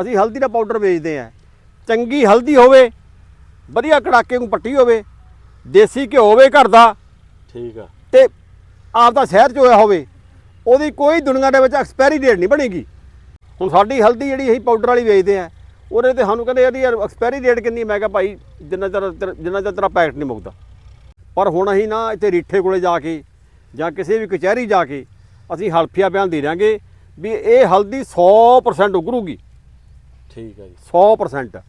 ਅਸੀਂ ਹਲਦੀ ਦਾ ਪਾਊਡਰ ਵੇਚਦੇ ਆ ਚੰਗੀ ਹਲਦੀ ਹੋਵੇ ਵਧੀਆ ਕੜਾਕੇ ਨੂੰ ਪੱਟੀ ਹੋਵੇ ਦੇਸੀ ਘਿਓ ਹੋਵੇ ਘਰ ਦਾ ਠੀਕ ਆ। ਤੇ ਆਪ ਦਾ ਸ਼ਹਿਰ 'ਚ ਹੋਇਆ ਹੋਵੇ ਉਹਦੀ ਕੋਈ ਦੁਨੀਆ ਦੇ ਵਿੱਚ ਐਕਸਪਾਇਰੀ ਡੇਟ ਨਹੀਂ ਬਣੇਗੀ। ਹੁਣ ਸਾਡੀ ਹਲਦੀ ਜਿਹੜੀ ਅਸੀਂ ਪਾਊਡਰ ਵਾਲੀ ਵੇਚਦੇ ਆ ਉਹਦੇ ਤੇ ਸਾਨੂੰ ਕਹਿੰਦੇ ਇਹਦੀ ਐਕਸਪਾਇਰੀ ਡੇਟ ਕਿੰਨੀ ਮੈਂ ਕਿਹਾ ਭਾਈ ਜਿੰਨਾ ਚਿਰ ਜਿੰਨਾ ਚਿਰ ਤੇਰਾ ਪੈਕਟ ਨਹੀਂ ਮੁੱਕਦਾ। ਪਰ ਹੁਣ ਅਸੀਂ ਨਾ ਇੱਥੇ ਰੀਠੇ ਕੋਲੇ ਜਾ ਕੇ ਜਾਂ ਕਿਸੇ ਵੀ ਕਚਹਿਰੀ ਜਾ ਕੇ ਅਸੀਂ ਹਲਫੀਆ ਬਿਆਨ ਦੇ ਦਿਆਂਗੇ ਵੀ ਇਹ ਹਲਦੀ 100% ਉਗਰੂਗੀ। ਠੀਕ ਆ ਜੀ। 100%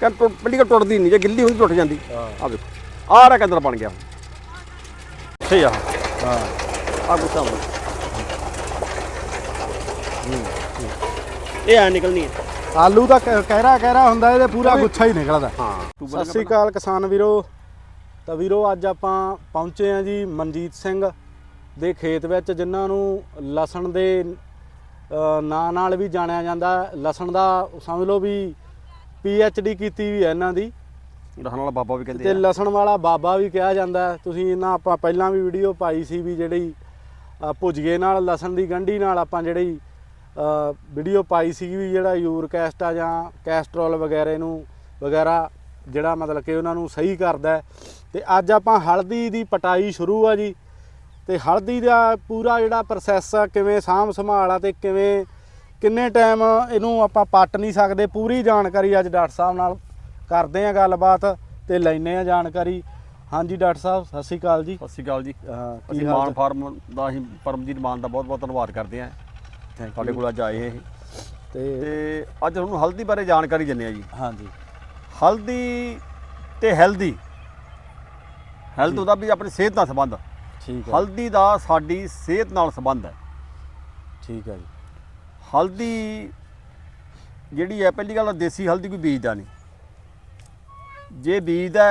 ਕਹਿੰਦਾ ਟੁੱਟ ਗੱਲ ਟੁੱਟਦੀ ਨਹੀਂ ਜੇ ਗਿੱਲੀ ਹੁੰਦੀ ਟੁੱਟ ਜਾਂਦੀ। ਹਾਂ। ਆ ਵੇਖੋ। ਆਹ ਰਾ ਕੰਦਰ ਬਣ ਗਿਆ ਹੁਣ। ਸਹੀ ਆ। ਹਾਂ। ਆ ਗੁੱਸਾ ਹੁਣ ਇਹ ਆ ਨਿਕਲਣੀ ਹੈ। ਆਲੂ ਦਾ ਕ- ਕਹਿਰਾ ਕਹਿਰਾ ਹੁੰਦਾ ਇਹਦੇ ਪੂਰਾ ਗੁੱਛਾ ਹੀ ਨਿਕਲਦਾ। ਹਾਂ। ਸਤਿ ਸ੍ਰੀ ਅਕਾਲ ਕਿਸਾਨ ਵੀਰੋ। ਤਾਂ ਵੀਰੋ ਅੱਜ ਆਪਾਂ ਪਹੁੰਚੇ ਆ ਜੀ ਮਨਜੀਤ ਸਿੰਘ ਦੇ ਖੇਤ ਵਿੱਚ ਜਿਨ੍ਹਾਂ ਨੂੰ ਲਸਣ ਦੇ ਨਾਂ ਨਾਲ ਵੀ ਜਾਣਿਆ ਜਾਂਦਾ ਲਸਣ ਦਾ ਸਮਝ ਲਓ ਵੀ ਪੀ ਐਚ ਡੀ ਕੀਤੀ ਵੀ ਹੈ ਇਹਨਾਂ ਦੀ ਰਹਿਣ ਵਾਲਾ ਬਾਬਾ ਵੀ ਕਹਿੰਦੇ ਤੇ ਆ ਲਸਣ ਵਾਲਾ ਬਾਬਾ ਵੀ ਕਿਹਾ ਜਾਂਦਾ। ਤੁਸੀਂ ਇਹਨਾਂ ਆਪਾਂ ਪਹਿਲਾਂ ਵੀ ਵੀਡੀਓ ਪਾਈ ਸੀ ਵੀ ਜਿਹੜੀ ਅ, ਭੁਜੀਏ ਨਾਲ ਲਸਣ ਦੀ ਗੰਢੀ ਨਾਲ ਆਪਾਂ ਜਿਹੜੀ ਵੀਡੀਓ ਪਾਈ ਸੀ ਵੀ ਜਿਹੜਾ ਯੂਰਿਕ ਐਸਿਡ ਆ ਜਾਂ ਕੈਸਟਰੋਲ ਵਗੈਰੇ ਨੂੰ ਵਗੈਰਾ ਜਿਹੜਾ ਮਤਲਬ ਕਿ ਉਹਨਾਂ ਨੂੰ ਸਹੀ ਕਰਦਾ ਹੈ। ਤੇ ਅੱਜ ਆਪਾਂ ਹਲਦੀ ਦੀ ਪਟਾਈ ਸ਼ੁਰੂ ਆ ਜੀ ਤੇ ਹਲਦੀ ਦਾ ਪੂਰਾ ਜਿਹੜਾ ਪ੍ਰੋਸੈਸ ਆ ਕਿਵੇਂ ਸਾਂਭ ਸੰਭਾਲ ਆ ਤੇ ਕਿਵੇਂ ਕਿੰਨੇ ਟਾਈਮ ਇਹਨੂੰ ਆਪਾਂ ਪੱਟ ਨਹੀਂ ਸਕਦੇ? ਪੂਰੀ ਜਾਣਕਾਰੀ ਅੱਜ ਡਾਕਟਰ ਸਾਹਿਬ ਨਾਲ ਕਰਦੇ ਆ ਗੱਲਬਾਤ ਤੇ ਲੈਨੇ ਆ ਜਾਣਕਾਰੀ। ਹਾਂਜੀ ਡਾਕਟਰ ਸਾਹਿਬ ਸਤਿ ਸ਼੍ਰੀ ਅਕਾਲ ਜੀ। ਸਤਿ ਸ਼੍ਰੀ ਅਕਾਲ ਜੀ। ਅਸੀਂ ਮਾਨ ਫਾਰਮ ਦਾ ਅਸੀਂ ਪਰਮਜੀਤ ਮਾਨ ਦਾ ਬਹੁਤ ਬਹੁਤ ਧੰਨਵਾਦ ਕਰਦੇ ਸਾਡੇ you। ਕੋਲ ਅੱਜ ਆਏ ਇਹ। ਤੇ ਤੇ ਅੱਜ ਤੁਹਾਨੂੰ ਹਲਦੀ ਬਾਰੇ ਜਾਣਕਾਰੀ ਦਿੰਦੇ ਆ ਜੀ। ਹਾਂਜੀ। ਹਲਦੀ ਤੇ ਹੈਲਦੀ ਹੈਲਥ ਉਹਦਾ ਵੀ ਆਪਣੀ ਸਿਹਤ ਨਾਲ ਸੰਬੰਧ। ਠੀਕ ਹੈ। ਹਲਦੀ ਦਾ ਸਾਡੀ ਸਿਹਤ ਨਾਲ ਸੰਬੰਧ ਹੈ। ਠੀਕ ਹੈ ਜੀ। ਹਲਦੀ ਜਿਹੜੀ ਹੈ ਪਹਿਲੀ ਗੱਲ ਦੇਸੀ ਹਲਦੀ ਕੋਈ ਬੀਜਦਾ ਨਹੀਂ। ਜੇ ਬੀਜਦਾ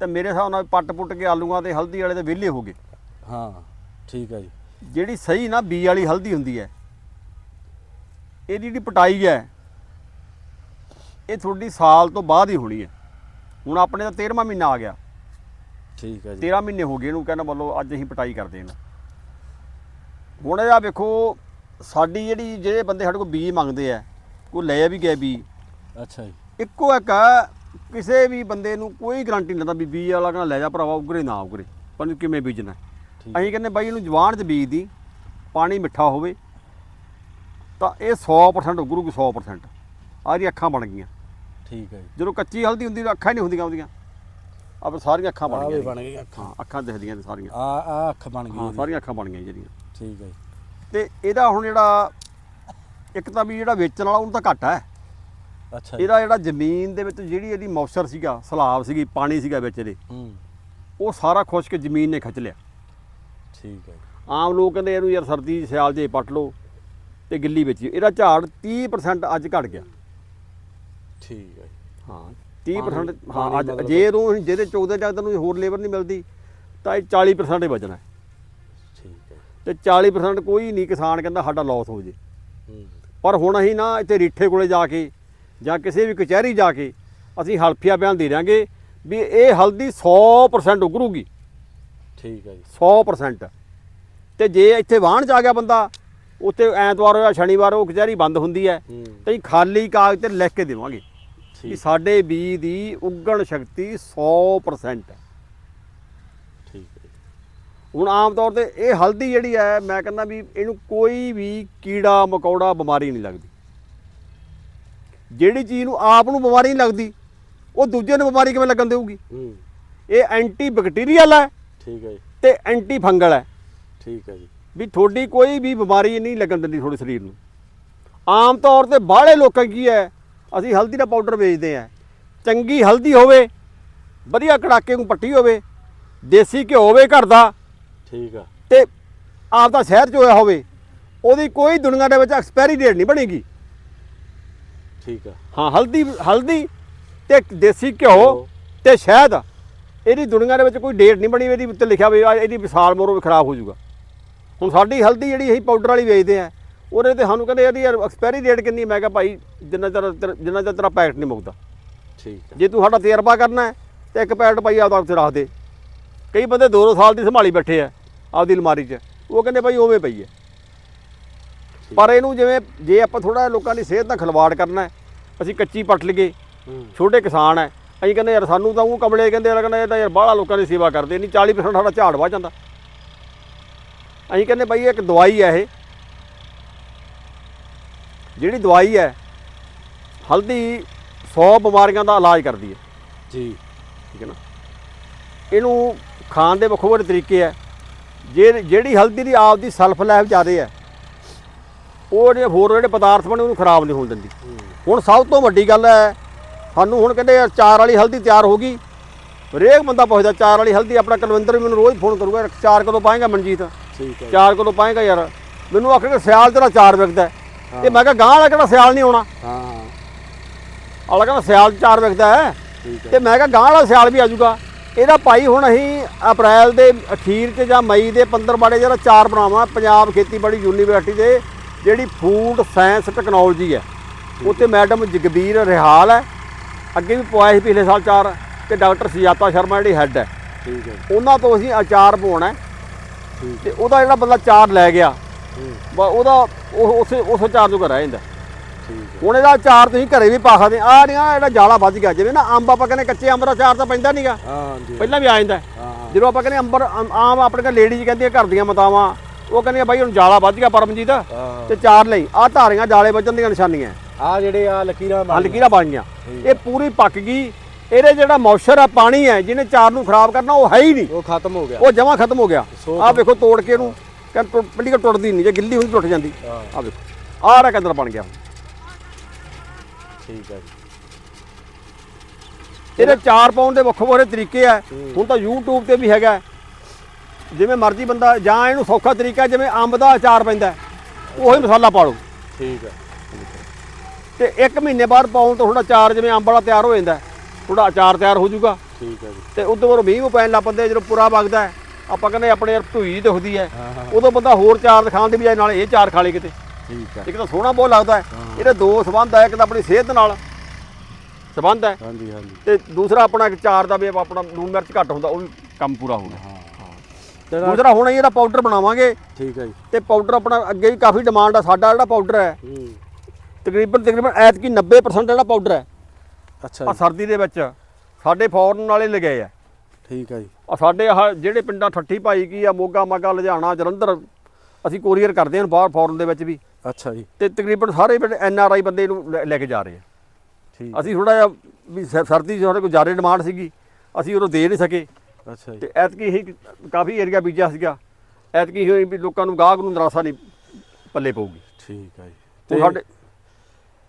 ਤਾਂ ਮੇਰੇ ਹਿਸਾਬ ਨਾਲ ਪੱਟ-ਪੁੱਟ ਕੇ ਆਲੂਆਂ ਤੇ ਹਲਦੀ ਵਾਲੇ ਤੇ ਵਿਹਲੇ ਹੋ ਗਏ। ਹਾਂ ਠੀਕ ਹੈ ਜੀ। ਜਿਹੜੀ ਸਹੀ ਨਾ ਬੀ ਵਾਲੀ ਹਲਦੀ ਹੁੰਦੀ ਹੈ ਇਹਦੀ ਜਿਹੜੀ ਪਟਾਈ ਹੈ ਇਹ ਤੁਹਾਡੀ ਸਾਲ ਤੋਂ ਬਾਅਦ ਹੀ ਹੋਣੀ ਹੈ। ਹੁਣ ਆਪਣੇ ਤਾਂ 13ਵਾਂ ਮਹੀਨਾ ਆ ਗਿਆ। ਠੀਕ ਹੈ ਜੀ। 13 ਮਹੀਨੇ ਹੋ ਗਏ ਇਹਨੂੰ ਕਹਿੰਦਾ ਮਤਲਬ ਅੱਜ ਅਸੀਂ ਪਟਾਈ ਕਰਦੇ ਹਾਂ ਹੁਣ ਇਹਦਾ ਵੇਖੋ ਸਾਡੀ ਜਿਹੜੀ ਜਿਹੜੇ ਬੰਦੇ ਸਾਡੇ ਕੋਲ ਬੀਜ ਮੰਗਦੇ ਆ ਕੋਈ ਲੈ ਵੀ ਗਏ ਬੀਜ। ਅੱਛਾ ਜੀ। ਇੱਕੋ ਇੱਕ ਆ, ਕਿਸੇ ਵੀ ਬੰਦੇ ਨੂੰ ਕੋਈ ਗਾਰੰਟੀ ਨਹੀਂ ਦਿੰਦਾ ਵੀ ਬੀਜ ਵਾਲਾ ਕਹਿੰਦਾ ਲੈ ਜਾ ਭਰਾਵਾ ਉਗਰੇ ਨਾ ਉਗਰੇ ਪਰ ਇਹਨੂੰ ਕਿਵੇਂ ਬੀਜਣਾ। ਅਸੀਂ ਕਹਿੰਦੇ ਬਾਈ ਇਹਨੂੰ ਜਵਾਨ ਚ ਬੀਜ ਦੀ ਪਾਣੀ ਮਿੱਠਾ ਹੋਵੇ ਤਾਂ ਇਹ 100% ਉਗਰੂਗੀ 100% ਆਹ ਦੀ ਅੱਖਾਂ ਬਣ ਗਈਆਂ। ਠੀਕ ਹੈ ਜੀ। ਜਦੋਂ ਕੱਚੀ ਹਲਦੀ ਹੁੰਦੀ ਤਾਂ ਅੱਖਾਂ ਹੀ ਨਹੀਂ ਹੁੰਦੀਆਂ ਉਹਦੀਆਂ ਆਪ ਸਾਰੀਆਂ ਅੱਖਾਂ ਬਣ ਆਹ ਵੀ ਗਈਆਂ ਬਣ ਗਈਆਂ ਅੱਖਾਂ। ਹਾਂ ਅੱਖਾਂ ਦਿਖਦੀਆਂ ਨੇ ਸਾਰੀਆਂ। ਆ ਆ ਅੱਖ ਬਣ ਗਈ ਹਾਂ ਇਹਦੀ। ਸਾਰੀਆਂ ਅੱਖਾਂ ਬਣ ਗਈਆਂ ਜਿਹੜੀਆਂ ਠੀਕ ਹੈ ਜੀ। ਤੇ ਇਹਦਾ ਹੁਣ ਜਿਹੜਾ ਇੱਕ ਤਾਂ ਵੀ ਜਿਹੜਾ ਵੇਚਣ ਵਾਲਾ ਉਹਨੂੰ ਤਾਂ ਘੱਟ ਹੈ। ਅੱਛਾ ਜੀ। ਇਹਦਾ ਜਿਹੜਾ ਜ਼ਮੀਨ ਦੇ ਵਿੱਚ ਜਿਹੜੀ ਇਹਦੀ ਮੌਸਰ ਸੀਗਾ ਸਲਾਬ ਸੀਗੀ ਪਾਣੀ ਸੀਗਾ ਵਿੱਚ ਇਹਦੇ ਹੂੰ। ਉਹ ਸਾਰਾ ਖੁਸ਼ਕ ਜ਼ਮੀਨ ਨੇ ਖਿੱਚ ਲਿਆ। ਠੀਕ ਹੈ ਜੀ। ਆਮ ਲੋਕ ਕਹਿੰਦੇ ਇਹਨੂੰ ਯਾਰ ਸਰਦੀ ਸਿਆਲ ਜੇ ਪੱਟ ਲਓ ਤੇ ਗਿੱਲੀ ਵਿੱਚ। ਇਹਦਾ ਝਾੜ 30% ਅੱਜ ਘਟ ਗਿਆ। ਠੀਕ ਹੈ ਜੀ। ਹਾਂ। 30% ਪਾਣੀ- ਹਾਂ ਅੱਜ ਜੇ ਇਹਨੂੰ ਜਿਹਦੇ ਚੌਦੇ ਜਾ ਤੈਨੂੰ ਹੋਰ ਲੇਬਰ ਨਹੀਂ ਮਿਲਦੀ ਤਾਂ ਇਹ 40% ਹੀ ਬਚਣਾ। ਠੀਕ ਹੈ। ਤੇ 40% ਕੋਈ ਨਹੀਂ ਕਿਸਾਨ ਕਹਿੰਦਾ ਸਾਡਾ ਲਾਸ ਹੋ ਜੇ। ਪਰ ਹੁਣ ਅਸੀਂ ਨਾ ਇੱਥੇ ਰੀਠੇ ਕੋਲੇ ਜਾ ਕੇ ਜਾਂ ਕਿਸੇ ਵੀ ਕਚਹਿਰੀ ਜਾ ਕੇ ਅਸੀਂ ਹਲਫੀਆ ਬਿਆਨ ਦੇ ਦਿਆਂਗੇ ਵੀ ਇਹ ਹਲਦੀ 100% ਉਗਰੂਗੀ। ਠੀਕ ਹੈ ਜੀ। 100% ਤੇ ਜੇ ਇੱਥੇ ਵਾਹਣ ਆ ਗਿਆ ਬੰਦਾ ਉੱਥੇ ਐਤਵਾਰ ਜਾਂ ਸ਼ਨੀਵਾਰ ਉਹ ਕਚਹਿਰੀ ਬੰਦ ਹੁੰਦੀ ਹੈ। ਤੇ ਅਸੀਂ ਖਾਲੀ ਕਾਗਜ਼ ਤੇ ਲਿਖ ਕੇ ਦੇਵਾਂਗੇ। ਕਿ ਠੀਕ ਸਾਡੇ ਬੀਜ ਦੀ ਉਗਣ ਸ਼ਕਤੀ 100% ਹੈ। ਠੀਕ ਹੈ। ਹੁਣ ਆਮ ਤੌਰ ਤੇ ਇਹ ਹਲਦੀ ਜਿਹੜੀ ਹੈ ਮੈਂ ਕਹਿੰਦਾ ਵੀ ਇਹਨੂੰ ਕੋਈ ਵੀ ਕੀੜਾ ਮਕੌੜਾ ਬਿਮਾਰੀ ਨਹੀਂ ਲੱਗਦੀ। ਜਿਹੜੀ ਚੀਜ਼ ਨੂੰ ਆਪ ਨੂੰ ਬਿਮਾਰੀ ਨਹੀਂ ਲੱਗਦੀ ਉਹ ਦੂਜੇ ਨੂੰ ਬਿਮਾਰੀ ਕਿਵੇਂ ਲੱਗਣ ਦੇਊਗੀ? ਇਹ ਐਂਟੀ ਬੈਕਟੀਰੀਅਲ ਹੈ ਠੀਕ ਹੈ ਜੀ। ਤੇ ਐਂਟੀ ਫੰਗਲ ਹੈ। ਠੀਕ ਹੈ ਜੀ। ਵੀ ਤੁਹਾਡੀ ਕੋਈ ਵੀ ਬਿਮਾਰੀ ਨਹੀਂ ਲੱਗਣ ਦਿੰਦੀ ਤੁਹਾਡੇ ਸਰੀਰ ਨੂੰ। ਆਮ ਤੌਰ ਤੇ ਬਾਹਲੇ ਲੋਕਾਂ ਕੀ ਹੈ ਅਸੀਂ ਹਲਦੀ ਦਾ ਪਾਊਡਰ ਵੇਚਦੇ ਆ ਚੰਗੀ ਹਲਦੀ ਹੋਵੇ ਵਧੀਆ ਕੜਾਕੇ ਨੂੰ ਪੱਟੀ ਹੋਵੇ ਦੇਸੀ ਘਿਓ ਹੋਵੇ ਘਰ ਦਾ ਠੀਕ ਆ। ਤੇ ਆਪ ਦਾ ਸ਼ਹਿਰ 'ਚ ਹੋਇਆ ਹੋਵੇ ਉਹਦੀ ਕੋਈ ਦੁਨੀਆ ਦੇ ਵਿੱਚ ਐਕਸਪਾਇਰੀ ਡੇਟ ਨਹੀਂ ਬਣੇਗੀ। ਠੀਕ ਆ। ਹਾਂ ਹਲਦੀ ਹਲਦੀ ਤੇ ਦੇਸੀ ਘਿਓ ਤੇ ਸ਼ਹਿਦ ਇਹਦੀ ਦੁਨੀਆ ਦੇ ਵਿੱਚ ਕੋਈ ਡੇਟ ਨਹੀਂ ਬਣੀ ਇਹਦੀ ਉੱਤੇ ਲਿਖਿਆ ਹੋਵੇ ਇਹਦੀ ਵਿਸਾਲ ਮੋਰੋ ਵੀ ਖਰਾਬ ਹੋ ਜਾਊਗਾ। ਹੁਣ ਸਾਡੀ ਹਲਦੀ ਜਿਹੜੀ ਅਸੀਂ ਪਾਊਡਰ ਵਾਲੀ ਵੇਚਦੇ ਆ ਉਹਦੇ ਤੇ ਸਾਨੂੰ ਕਹਿੰਦੇ ਇਹਦੀ ਯਾਰ ਐਕਸਪਾਇਰੀ ਡੇਟ ਕਿੰਨੀ ਮੈਂ ਕਿਹਾ ਭਾਈ ਜਿੰਨਾ ਚਿਰ ਤੇਰਾ- ਜਿੰਨਾ ਚਿਰ ਤੇਰਾ ਪੈਕਟ ਨਹੀਂ ਮੁੱਕਦਾ। ਠੀਕ ਆ ਜੇ ਤੂੰ ਸਾਡਾ ਤਜਰਬਾ ਕਰਨਾ ਹੈ ਤੇ ਇੱਕ ਪੈਕਟ ਭਾਈ ਆਪਦਾ ਉੱਥੇ ਰੱਖ ਦੇ। ਕਈ ਬੰਦੇ 2-2 ਸਾਲ ਦੀ ਸੰਭਾਲੀ ਬੈਠੇ ਆ ਆਪਦੀ ਅਲਮਾਰੀ 'ਚ। ਉਹ ਕਹਿੰਦੇ ਭਾਈ ਉਵੇਂ ਪਈ ਹੈ। ਪਰ ਇਹਨੂੰ ਜਿਵੇਂ ਜੇ ਆਪਾਂ ਥੋੜਾ ਲੋਕਾਂ ਦੀ ਸਿਹਤ ਨਾਲ ਖਿਲਵਾੜ ਕਰਨਾ ਹੈ ਅਸੀਂ ਕੱਚੀ ਪੱਟ ਲਈਏ ਹੂੰ। ਛੋਟੇ ਕਿਸਾਨ ਐ ਅਸੀਂ ਕਹਿੰਦੇ ਯਾਰ ਸਾਨੂੰ ਤਾਂ ਉਹ ਕਮਲੇ ਕਹਿੰਦੇ ਯਾਰ ਕਹਿੰਦੇ ਇਹ ਤਾਂ ਯਾਰ ਬਾਹਲਾ ਲੋਕਾਂ ਦੀ ਸੇਵਾ ਕਰਦੇ ਨਹੀਂ 40% ਸਾਡਾ ਝਾੜ ਵਾ ਜਾਂਦਾ। ਅਸੀਂ ਕਹਿੰਦੇ ਬਈ ਇਹ ਇੱਕ ਦਵਾਈ ਹੈ ਇਹ ਜਿਹੜੀ ਦਵਾਈ ਹੈ ਹਲਦੀ 100 ਬਿਮਾਰੀਆਂ ਦਾ ਇਲਾਜ ਕਰਦੀ ਹੈ। ਜੀ। ਠੀਕ ਹੈ ਨਾ? ਇਹਨੂੰ ਖਾਣ ਦੇ ਵੱਖੋ ਵੱਖਰੇ ਤਰੀਕੇ ਹੈ। ਜੇ ਜਿਹੜੀ ਹਲਦੀ ਦੀ ਆਪ ਦੀ ਸਲਫ ਲਾਈਫ ਜ਼ਿਆਦਾ ਹੈ ਉਹ ਜਿਹੜੇ ਹੋਰ ਜਿਹੜੇ ਪਦਾਰਥ ਬਣੇ ਉਹਨੂੰ ਖਰਾਬ ਨਹੀਂ ਹੋਣ ਦਿੰਦੀ। ਹੁਣ ਸਭ ਤੋਂ ਵੱਡੀ ਗੱਲ ਹੈ ਸਾਨੂੰ ਹੁਣ ਕਹਿੰਦੇ ਚਾਰ ਵਾਲੀ ਹਲਦੀ ਤਿਆਰ ਹੋ ਗਈ। ਹਰੇਕ ਬੰਦਾ ਪੁੱਛਦਾ ਚਾਰ ਵਾਲੀ ਹਲਦੀ ਆਪਣਾ ਕੁਲਵਿੰਦਰ ਮੈਨੂੰ ਰੋਜ਼ ਫੋਨ ਕਰੂਗਾ ਚਾਰ ਕਦੋਂ ਪਾਏਗਾ ਮਨਜੀਤ? ਠੀਕ ਹੈ ਜੀ। ਚਾਰ ਕਦੋਂ ਪਾਏਗਾ ਯਾਰ? ਮੈਨੂੰ ਆਖਣਗੇ ਸਿਆਲ ਤੇਰਾ ਚਾਰ ਵਿਕਦਾ। ਤੇ ਮੈਂ ਕਿਹਾ ਗਾਂ ਵਾਲਾ ਕਿਹੜਾ ਸਿਆਲ ਨਹੀਂ ਆਉਣਾ। ਹਾਂ। ਆਲਾ ਕਹਿੰਦਾ ਸਿਆਲ ਚਾਰ ਵਿਕਦਾ ਹੈ। ਠੀਕ ਹੈ। ਤੇ ਮੈਂ ਕਿਹਾ ਗਾਂ ਵਾਲਾ ਸਿਆਲ ਵੀ ਆ ਜਾਊਗਾ। ਇਹਦਾ ਭਾਈ ਹੁਣ ਅਸੀਂ ਅਪ੍ਰੈਲ ਦੇ ਅਖੀਰ 'ਚ ਜਾਂ ਮਈ ਦੇ 15 ਬਾੜੇ ਜਿਹੜਾ ਚਾਰ ਬਣਾਵਾਂ ਪੰਜਾਬ ਖੇਤੀਬਾੜੀ ਯੂਨੀਵਰਸਿਟੀ ਦੇ ਜਿਹੜੀ ਫੂਡ ਸਾਇੰਸ ਟੈਕਨੋਲੋਜੀ ਹੈ। ਉੱਥੇ ਮੈਡਮ ਜਗਬੀਰ ਰਿਹਾਲ ਹੈ। ਅੱਗੇ ਵੀ ਪਵਾਇਆ ਸੀ ਪਿਛਲੇ ਸਾਲ ਚਾਰ। ਤੇ ਡਾਕਟਰ ਸੁਜਾਤਾ ਸ਼ਰਮਾ ਜਿਹੜੀ ਹੈੱਡ ਹੈ। ਠੀਕ ਹੈ। ਉਹਨਾਂ ਤੋਂ ਅਸੀਂ ਅਚਾਰ ਪਵਾਉਣਾ ਹੈ। ਤੇ ਉਹਦਾ ਜਿਹੜਾ ਬੰਦਾ ਚਾਰ ਲੈ ਗਿਆ। ਬਾ ਉਹਦਾ ਉਹ ਉਸੇ ਉਸ ਚਾਰ ਤੋਂ ਰਹਿ ਜਾਂਦਾ। ਠੀਕ ਹੁਣ ਇਹਦਾ ਅਚਾਰ ਤੁਸੀਂ ਘਰੇ ਵੀ ਪਾ ਸਕਦੇ। ਆ ਨਹੀਂ ਆ ਇਹਦਾ ਜਾਲਾ ਵੱਜ ਗਿਆ। ਜਿਵੇਂ ਨਾ ਅੰਬ ਆਪਾਂ ਕਹਿੰਦੇ ਕੱਚੇ ਅੰਬ ਦਾ ਅਚਾਰ ਤਾਂ ਪੈਂਦਾ ਨਹੀਂਗਾ ਹਾਂ ਜੀ ਪਹਿਲਾਂ ਵੀ ਆ ਜਾਂਦਾ। ਜਦੋਂ ਆਪਾਂ ਕਹਿੰਦੇ ਅੰਬਰ ਆਮ- ਆਪਣੇ ਕੋਲ ਲੇਡੀਜ਼ ਕਹਿੰਦੀਆਂ ਘਰ ਦੀਆਂ ਮਾਤਾਵਾਂ ਉਹ ਕਹਿੰਦੀਆਂ ਬਾਈ ਹੁਣ ਜਾਲਾ ਵੱਜ ਗਿਆ ਪਰਮਜੀਤ ਤੇ ਚਾਰ ਲਈ। ਆ ਧਾਰੀਆਂ ਜਾਲੇ ਵੱਜਣ ਦੀਆਂ ਨਿਸ਼ਾਨੀਆਂ। ਆ ਜਿਹੜੇ ਆ ਲਕੀਰਾਂ ਬਣ ਨਾ ਬਣ ਗਈਆਂ ਇਹ ਪੂਰੀ ਪੱਕ ਗਈ। ਇਹਦੇ ਜਿਹੜਾ ਮੌਇਸਚਰ ਆ ਪਾਣੀ ਹੈ ਜਿਹਨੇ ਚਾਰ ਨੂੰ ਖਰਾਬ ਕਰਨਾ ਉਹ ਹੈ ਹੀ ਨਹੀਂ। ਉਹ ਖਤਮ ਹੋ ਗਿਆ। ਉਹ ਜਮਾ ਖਤਮ ਹੋ ਗਿਆ। ਆਹ ਵੇਖੋ ਤੋੜ ਕੇ ਇਹਨੂੰ। ਕਹਿੰਦੇ ਪੱਲੀ ਕੋ ਟੁੱਟਦੀ ਨਹੀਂ ਜੇ ਗਿੱਲੀ ਹੁੰਦੀ ਟੁੱਟ ਜਾਂਦੀ। ਹਾਂ। ਆਹ ਵੇਖੋ ਆਹ ਰਾ ਕੰਦਰ ਬਣ ਗਿਆ ਠੀਕ ਹੈ ਜੀ। ਇਹਦੇ ਚਾਰ ਪਾਉਣ ਦੇ ਵੱਖੋ ਵੱਖਰੇ ਤਰੀਕੇ ਆ। ਹੁਣ ਤਾਂ YouTube ਤੇ ਵੀ ਹੈਗਾ। ਜਿਵੇਂ ਮਰਜ਼ੀ ਬੰਦਾ ਜਾਂ ਇਹਨੂੰ ਸੌਖਾ ਤਰੀਕਾ ਜਿਵੇਂ ਅੰਬ ਦਾ ਅਚਾਰ ਪੈਂਦਾ ਉਹੀ ਮਸਾਲਾ ਪਾ ਲਓ। ਠੀਕ ਹੈ ਤੇ 1 ਮਹੀਨੇ ਬਾਅਦ ਪਾਉਣ ਤੋਂ ਥੋੜਾ ਅਚਾਰ ਜਿਵੇਂ ਅੰਬ ਵਾਲਾ ਤਿਆਰ ਹੋ ਜਾਂਦਾ ਥੋੜਾ ਅਚਾਰ ਤਿਆਰ ਹੋ ਜਾਊਗਾ। ਠੀਕ ਹੈ ਜੀ। ਤੇ ਉਦੋਂ ਬਾਅਦ ਮੀਂਹ ਪੈਣ ਲੱਗ ਪੈਂਦੇ ਜਦੋਂ ਪੂਰਾ ਵਗਦਾ ਹੈ, ਆਪਾਂ ਕਹਿੰਦੇ ਆਪਣੇ ਯਾਰ ਢੂਈ ਦਿਖਦੀ ਹੈ। ਹਾਂ ਹਾਂ ਉਦੋਂ ਬੰਦਾ ਹੋਰ ਚਾਰ ਖਾਣ ਦੀ ਬਜਾਏ ਨਾਲ ਇਹ ਚਾਰ ਖਾ ਲੇ ਕਿਤੇ। ਠੀਕ ਹੈ। ਇੱਕ ਤਾਂ ਸੋਹਣਾ ਬਹੁਤ ਲੱਗਦਾ ਹੈ। ਇਹਦੇ ਦੋ ਸਬੰਧ ਹੈ ਇੱਕ ਤਾਂ ਆਪਣੀ ਸਿਹਤ ਨਾਲ ਸਬੰਧ ਹੈ। ਹਾਂਜੀ ਹਾਂਜੀ। ਤੇ ਦੂਸਰਾ ਆਪਣਾ ਇੱਕ ਚਾਰ ਦਾ ਵੀ ਆਪਣਾ ਲੂਣ ਮਿਰਚ ਘੱਟ ਹੁੰਦਾ ਉਹ ਵੀ ਕੰਮ ਪੂਰਾ ਹੋ ਗਿਆ। ਹਾਂ ਤੇਰਾ ਦੂਸਰਾ ਹੁਣ ਅਸੀਂ ਇਹਦਾ ਪਾਊਡਰ ਬਣਾਵਾਂਗੇ। ਠੀਕ ਹੈ ਜੀ। ਤੇ ਪਾਊਡਰ ਆਪਣਾ ਅੱਗੇ ਵੀ ਕਾਫੀ ਡਿਮਾਂਡ ਆ ਸਾਡਾ ਜਿਹੜਾ ਪਾਊਡਰ ਹੈ। ਹੂੰ। ਤਕਰੀਬਨ ਤਕਰੀਬਨ ਐਤਕੀ 90% ਜਿਹੜਾ ਪਾਊਡਰ ਹੈ। ਅੱਛਾ ਆ ਜੀ ਸਰਦੀ ਦੇ ਵਿੱਚ ਸਾਡੇ ਫੌਰਨ ਵਾਲੇ ਲਗਾਏ ਆ। ਠੀਕ ਹੈ ਜੀ। ਆ ਸਾਡੇ ਆਹ ਜਿਹੜੇ ਪਿੰਡਾਂ ਠੱਠੀ ਭਾਈ ਕੀ ਆ ਮੋਗਾ ਮਾਗਾ ਲੁਧਿਆਣਾ ਜਲੰਧਰ ਅਸੀਂ ਕੋਰੀਅਰ ਕਰਦੇ ਹਾਂ ਬਾਹਰ ਫੌਰਨ ਦੇ ਵਿੱਚ ਵੀ। ਅੱਛਾ ਜੀ। ਤੇ ਤਕਰੀਬਨ ਸਾਰੇ ਪਿੰਡ ਐਨ ਆਰ ਆਈ ਬੰਦੇ ਇਹਨੂੰ ਲੈ- ਕੇ ਜਾ ਰਹੇ ਆ। ਠੀਕ। ਅਸੀਂ ਥੋੜਾ ਜਿਹਾ ਵੀ ਸਰਦੀ ਸਾਡੇ ਕੋਲ ਜ਼ਿਆਦਾ ਡਿਮਾਂਡ ਸੀਗੀ ਅਸੀਂ ਉਦੋਂ ਦੇ ਨਹੀਂ ਸਕੇ। ਅੱਛਾ ਜੀ। ਤੇ ਐਤਕੀ ਹੀ ਕਾਫੀ ਏਰੀਆ ਬੀਜਿਆ ਸੀਗਾ। ਐਤਕੀ ਹੋਈ ਵੀ ਲੋਕਾਂ ਨੂੰ ਗਾਹਕ ਨੂੰ ਨਿਰਾਸ਼ਾ ਨਹੀਂ ਪੱਲੇ ਪਊਗੀ। ਠੀਕ ਹੈ ਜੀ। ਤੇ ਸਾਡੇ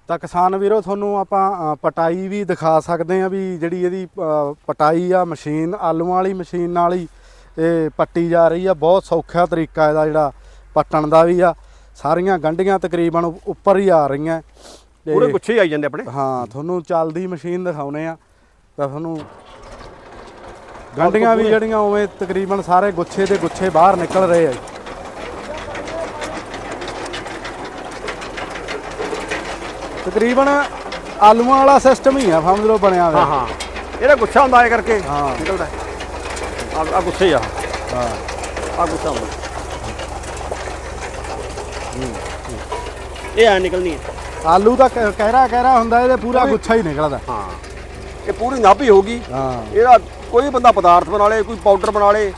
ਤਾਂ ਕਿਸਾਨ ਵੀਰੋ ਤੁਹਾਨੂੰ ਆਪਾਂ ਪਟਾਈ ਵੀ ਦਿਖਾ ਸਕਦੇ ਆ ਵੀ ਜਿਹੜੀ ਇਹਦੀ ਪਟਾਈ ਆ ਮਸ਼ੀਨ ਆਲੂਆਂ ਵਾਲੀ ਮਸ਼ੀਨ ਨਾਲ ਹੀ ਇਹ ਪੱਟੀ ਜਾ ਰਹੀ ਆ। ਬਹੁਤ ਸੌਖਾ ਤਰੀਕਾ ਇਹਦਾ ਜਿਹੜਾ ਪੱਟਣ ਦਾ ਵੀ ਆ। ਸਾਰੀਆਂ ਗੰਢੀਆਂ ਤਕਰੀਬਨ ਉੱਪਰ ਹੀ ਆ ਰਹੀਆਂ। ਪੂਰੇ ਗੁੱਛੇ ਹੀ ਆਈ ਜਾਂਦੇ ਆਪਣੇ? ਹਾਂ ਤੁਹਾਨੂੰ ਚੱਲਦੀ ਮਸ਼ੀਨ ਦਿਖਾਉਨੇ ਆ। ਤਾਂ ਤੁਹਾਨੂੰ ਗੰਢੀਆਂ ਵੀ ਜਿਹੜੀਆਂ ਉਵੇਂ ਤਕਰੀਬਨ ਸਾਰੇ ਗੁੱਛੇ ਦੇ ਗੁੱਛੇ ਬਾਹਰ ਨਿਕਲ ਰਹੇ ਆ ਤਕਰੀਬਨ ਆਲੂਆਂ ਵਾਲਾ ਸਿਸਟਮ ਹੀ ਆ ਸਮਝ ਲਓ ਬਣਿਆ ਹਾਂ ਹੋਇਆ। ਹਾਂ ਇਹਦਾ ਗੁੱਛਾ ਹੁੰਦਾ ਹੈ ਕਰਕੇ। ਹਾਂ। ਨਿਕਲਦਾ। ਆ ਗੁੱਛੇ ਆ। ਹਾਂ। ਆ ਗੁੱਛਾ ਹੁੰਦਾ। ਇਹ ਆ ਨਿਕਲਣੀ ਹੈ ਆਲੂ ਦਾ ਕ- ਕਹਿਰਾ ਕਹਿਰਾ ਹੁੰਦਾ ਇਹਦੇ ਪੂਰਾ ਗੁੱਛਾ ਹੀ ਨਿਕਲਦਾ। ਹਾਂ। ਇਹ ਪੂਰੀ ਨਾਭੀ ਹੋਊਗੀ ਹਾਂ। ਇਹਦਾ ਕੋਈ ਬੰਦਾ ਪਦਾਰਥ ਬਣਾ ਲੇ ਕੋਈ ਪਾਊਡਰ ਬਣਾ ਲੇ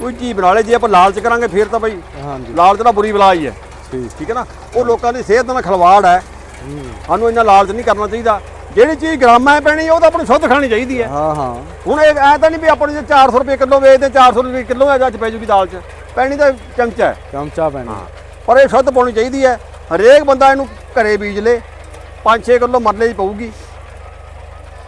ਕੋਈ ਚੀਜ਼ ਬਣਾ ਲੇ ਜੇ ਆਪਾਂ ਲਾਲਚ ਕਰਾਂਗੇ ਫਿਰ ਤਾਂ ਬਈ ਹਾਂਜੀ। ਲਾਲਚ ਤਾਂ ਬੁਰੀ ਬਲਾ ਹੀ ਹੈ ਠੀਕ। ਠੀਕ ਹੈ ਨਾ? ਉਹ ਲੋਕਾਂ ਦੀ ਸਿਹਤ ਨਾਲ ਖਲਵਾੜ ਹੂੰ। ਸਾਨੂੰ ਇੰਨਾ ਲਾਲਚ ਨਹੀਂ ਕਰਨਾ ਚਾਹੀਦਾ। ਜਿਹੜੀ ਚੀਜ਼ ਗ੍ਰਾਮਾਂ ਪੈਣੀ ਉਹ ਤਾਂ ਆਪਾਂ ਨੂੰ ਸ਼ੁੱਧ ਖਾਣੀ ਚਾਹੀਦੀ ਹੈ। ਹਾਂ ਹਾਂ। ਹੁਣ ਇਹ ਐ ਤਾਂ ਨਹੀਂ ਵੀ ਆਪਾਂ ਨੂੰ ਜੇ 400 ਰੁਪਏ ਕਿਲੋ ਵੇਚਦੇ 400 ਰੁਪਏ ਕਿਲੋ ਹੈ ਅੱਜ ਪੈ ਜੂਗੀ ਦਾਲ 'ਚ। ਪੈਣੀ ਤਾਂ ਚਮਚਾ ਹੈ। ਚਮਚਾ ਪੈਣਾ। ਪਰ ਇਹ ਸ਼ੁੱਧ ਪਾਉਣੀ ਚਾਹੀਦੀ ਹੈ। ਹਰੇਕ ਬੰਦਾ ਇਹਨੂੰ ਘਰੇ ਬੀਜ ਲੇ। 5-6 ਕਿਲੋ ਮਰਲੇ 'ਚ ਪਊਗੀ।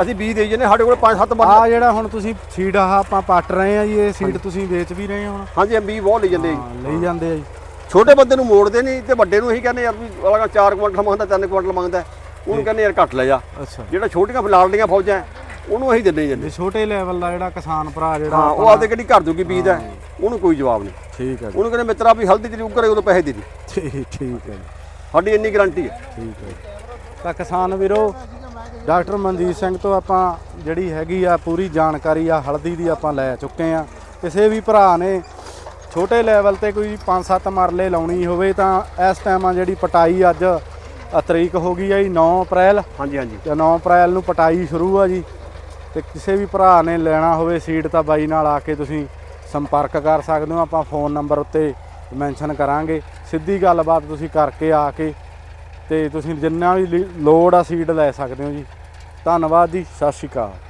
ਅਸੀਂ ਬੀਜ ਦੇ ਜਨੇ ਸਾਡੇ ਕੋਲ 5-7 ਮਰਲੇ। ਆ ਜਿਹੜਾ ਹੁਣ ਤੁਸੀਂ ਸੀਡ ਆਹ ਆਪਾਂ ਪੱਟ ਰਹੇ ਆ ਜੀ ਇਹ ਸੀਡ ਤੁਸੀਂ ਵੇਚ ਵੀ ਰਹੇ ਹੋ ਹੁਣ। ਹਾਂਜੀ ਬੀਜ ਬਹੁਤ ਲਈ ਜਾਂਦੇ ਜੀ। ਲਈ ਜਾਂਦੇ ਆ ਜੀ। ਛੋਟੇ ਬੰਦੇ ਨੂੰ ਮੋੜਦੇ ਨਹੀਂ ਤੇ ਵੱਡੇ ਨੂੰ ਇਹੀ ਕਹਿੰਦੇ ਯਾਰ ਵੀ ਅਗਲਾ 4 ਕੁਇੰਟਲ ਮੰਗਦਾ 3 ਕੁਇੰਟਲ ਮੰਗਦਾ। ਉਹਨੂੰ ਕਹਿੰਦੇ ਯਾਰ ਘੱਟ ਲੈ ਜਾ। ਅੱਛਾ। ਜਿਹੜਾ ਛੋਟੀਆਂ ਫਲਾੜੀਆਂ ਫੌਜਾਂ ਉਹਨੂੰ ਅਸੀਂ ਦਿੰਦੇ ਜਾਂਦੇ। ਛੋਟੇ ਲੈਵਲ ਦਾ ਜਿਹੜਾ ਕਿਸਾਨ ਭਰਾ ਜਿਹੜਾ ਹਾਂ ਉਹ ਆਪਦੇ ਕਿਹੜੀ ਘਰ ਜੋਗੀ ਬੀਜ ਹੈ ਉਹਨੂੰ ਕੋਈ ਜਵਾਬ ਨਹੀਂ। ਠੀਕ ਹੈ ਉਹਨੂੰ ਕਹਿੰਦੇ ਮਿੱਤਰਾ ਵੀ ਹਲਦੀ ਤੇਰੀ ਉੱਕਰੇ ਉਦੋਂ ਪੈਸੇ ਦੇ ਦੇ। ਠੀਕ ਠੀਕ ਹੈ ਸਾਡੀ ਇੰਨੀ ਗਾਰੰਟੀ ਹੈ। ਠੀਕ ਹੈ। ਤਾਂ ਕਿਸਾਨ ਵੀਰੋ ਡਾਕਟਰ ਮਨਜੀਤ ਸਿੰਘ ਤੋਂ ਆਪਾਂ ਜਿਹੜੀ ਹੈਗੀ ਆ ਪੂਰੀ ਜਾਣਕਾਰੀ ਆ ਹਲਦੀ ਦੀ ਆਪਾਂ ਲੈ ਚੁੱਕੇ ਆ। ਕਿਸੇ ਵੀ ਭਰਾ ਨੇ ਛੋਟੇ ਲੈਵਲ ਤੇ ਕੋਈ 5-7 ਮਰਲੇ ਲਾਉਣੀ ਹੋਵੇ ਤਾਂ ਇਸ ਟਾਈਮ ਆ ਜਿਹੜੀ ਪਟਾਈ ਅੱਜ ਤਰੀਕ ਹੋ ਗਈ ਆ ਜੀ 9 ਅਪ੍ਰੈਲ। ਹਾਂਜੀ ਹਾਂਜੀ। ਤੇ 9 ਅਪ੍ਰੈਲ ਨੂੰ ਪਟਾਈ ਸ਼ੁਰੂ ਆ ਜੀ। ਤੇ ਕਿਸੇ ਵੀ ਭਰਾ ਨੇ ਲੈਣਾ ਹੋਵੇ ਸੀਡ ਤਾਂ ਬਾਈ ਨਾਲ ਆ ਕੇ ਤੁਸੀਂ ਸੰਪਰਕ ਕਰ ਸਕਦੇ ਹੋ। ਆਪਾਂ ਫੋਨ ਨੰਬਰ ਉੱਤੇ ਮੈਂਸ਼ਨ ਕਰਾਂਗੇ। ਸਿੱਧੀ ਗੱਲਬਾਤ ਤੁਸੀਂ ਕਰਕੇ ਆ ਕੇ ਤੇ ਤੁਸੀਂ ਜਿੰਨਾ ਵੀ ਲੋੜ ਆ ਸੀਡ ਲੈ ਸਕਦੇ ਹੋ ਜੀ। ਧੰਨਵਾਦ ਜੀ ਸਤਿ ਸ਼੍ਰੀ ਅਕਾਲ।